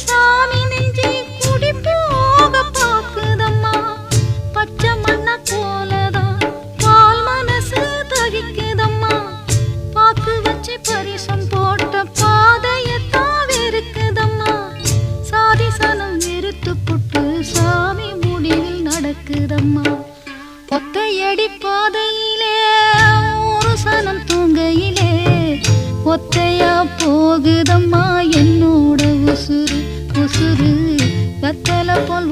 சாமி நெஞ்சி குடி போக பாக்குதம்மா பச்சை மண்ண போலதான் பால் மனசு தகிக்குதம்மா. பாக்கு வச்சு பரிசம் போட்ட பாதையத்தான் வெறுக்குதம்மா சாதி சனம் வெறுத்து சாமி முடிவில் நடக்குதம்மா. ஒத்தையடி பாதையிலே ஒரு சனம் ஒத்தையா போகுது உசுறு கத்தல போல்